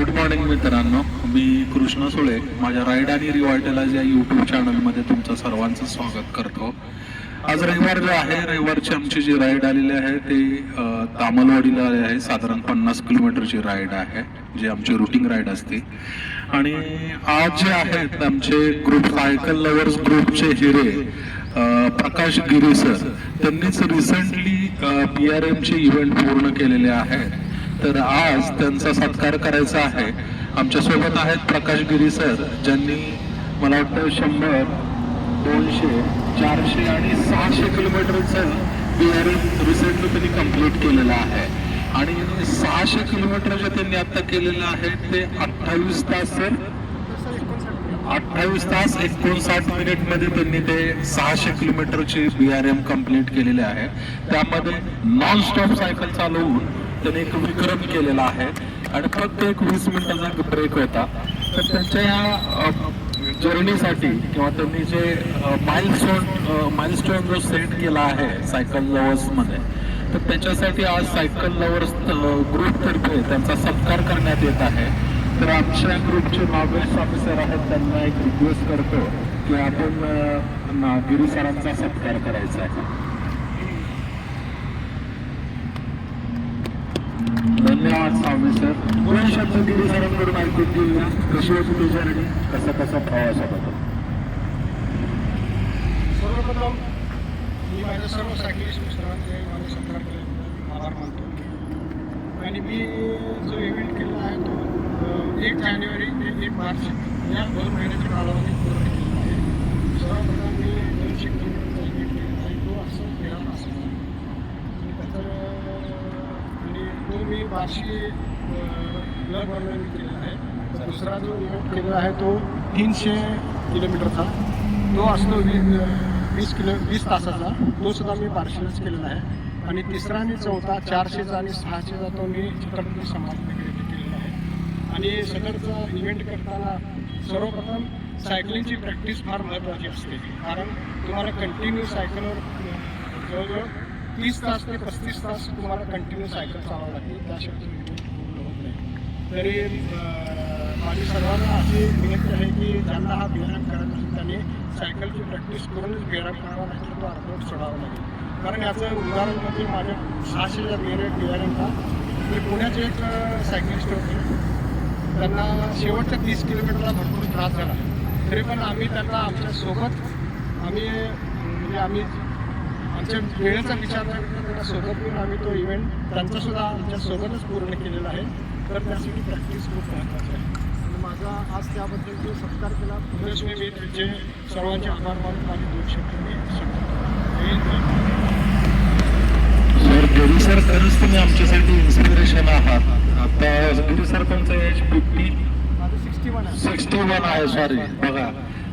Good morning मित्रांनो. मी कृष्ण सुळे. माझ्या ride आणि रिवायटलाइज या यूट्यूब चॅनलमध्ये तुमचं सर्वांचं स्वागत करतो. आज रविवार जो आहे रविवारची आमची जी राईड आलेली आहे ती तामलवाडीला आली आहे. साधारण पन्नास किलोमीटरची राईड आहे जी आमची रुटीन राईड असते. आणि आज जे आहेत आमचे ग्रुप सायकल लवर्स ग्रुपचे हिरे प्रकाश गिरे सर त्यांनीच रिसेंटली पी आर एमचे इव्हेंट पूर्ण केलेले आहेत. तर आज त्यांचा सत्कार करायचा आहे. आमच्यासोबत आहेत प्रकाश गिरी सर ज्यांनी मला वाटतं शंभर दोनशे चारशे आणि सहाशे किलोमीटरचं बी आर रिसेंटली त्यांनी कंप्लीट केलेलं आहे. आणि सहाशे किलोमीटर जे त्यांनी आता केलेलं आहे ते अठ्ठावीस तास सर अठ्ठावीस तास एकोणसाठ मिनिटमध्ये त्यांनी ते सहाशे किलोमीटरची बी आर एम कंप्लीट केलेले आहे. त्यामध्ये नॉन स्टॉप सायकल चालवून त्यांनी एक विक्रम केलेला आहे. आणि फक्त एक वीस मिनिटाचा ब्रेक होता तर त्यांच्या या जर्नीसाठी किंवा त्यांनी जे माइलस्टोन माइलस्टोन जो सेट केला आहे सायकल लवर्समध्ये तर त्याच्यासाठी आज सायकल लवर्स ग्रुपतर्फे त्यांचा सत्कार करण्यात येत आहे. तर आमच्या ग्रुपचे नॉबेल्स ऑफिसर आहेत त्यांना एक रिक्वेस्ट करतो की आपण अ, गिरी सरांचा सत्कार करायचा आहे. धन्यवाद स्वामी सर. दोन शब्द गिरी सरांकडून ऐकून घेऊया. कशी होती ती जर्नी कसा कसा प्रवास होता सर्वप्रथम मी माझ्या सर्व सायकलिस्ट मित्रांचे माझे सत्राकडे आभार मानतो. आणि मी जो इव्हेंट केला आहे तो एक जानेवारी ते एक मार्च या दोन महिन्याच्या कालावधीत पूर्ण केलेला आहे. सर्वप्रथम मी दोनशे किलोमीटरचा इव्हेंट केलेला आहे तो असं तेरा तासाचा आणि त्याचं आणि तो मी बार्शी क्लबवरनं मी केलेला आहे. दुसरा जो इव्हेंट केलेला आहे तो तीनशे किलोमीटरचा. तो असतो वीस वीस किलो वीस तासाचा. तो सुद्धा मी बार्शीलाच केलेला आहे. आणि तिसरा आणि चौथा चारशेचा आणि सहाशेचा तो मी छत्रपती संभाजीनगर येथे आणि सदरचा इव्हेंट करताना सर्वप्रथम सायकलिंगची प्रॅक्टिस फार महत्त्वाची असते. कारण तुम्हाला कंटिन्यू सायकलवर जवळजवळ तीस तास ते पस्तीस तास तुम्हाला कंटिन्यू सायकल चालावं लागते त्याशिवाय इव्हेंट पूर्ण होत नाही तरी माझी सर्वांना अशी विनंती आहे की ज्यांना हा व्यायाम करायचा असेल त्यांनी सायकलची प्रॅक्टिस करूनच व्यायाम करावा लागेल तो अर्धवट सोडावा लागेल. कारण याचं उदाहरण म्हणजे माझ्या सहाशेच्या बेरे बियाण्यांना मी पुण्याचे एक सायकलिस्ट होते. त्यांना शेवटच्या तीस किलोमीटरला भरपूर त्रास झाला. तरी पण आम्ही त्यांना आमच्यासोबत आम्ही म्हणजे आम्ही आमच्या वेळेचा विचार न करता त्यांना सोबत घेऊन आम्ही तो इव्हेंट त्यांचा सुद्धा आमच्या सोबतच पूर्ण केलेला आहे. तर त्यासाठी प्रॅक्टिस खूप महत्त्वाची आहे. आणि माझा आज त्याबद्दल जो सत्कार केला पुढेच मी त्यांचे सर्वांचे आभार मानून आणि दोन शब्द मी सर गिरी सर खरंच तुम्ही आमच्यासाठी इन्स्पिरेशन आहात. आता गिरी सर तुमचं एज फिफ्टी सिक्स्टी वन आहे. सॉरी बघा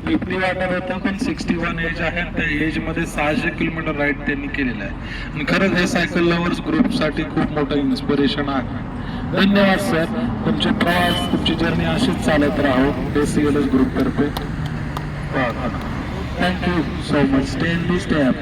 फिफ्टी वाटत होतं पण सिक्स्टी वन एज आहे. त्या एजमध्ये सहाशे किलोमीटर राईड त्यांनी केलेलं आहे. आणि खरंच हे सायकल लवर्स ग्रुपसाठी खूप मोठं इन्स्पिरेशन आहे. धन्यवाद सर तुमचे प्रवास तुमची जर्नी अशीच चालत राहो. एस ग्रुप तर्फे. Thank you so much stay in step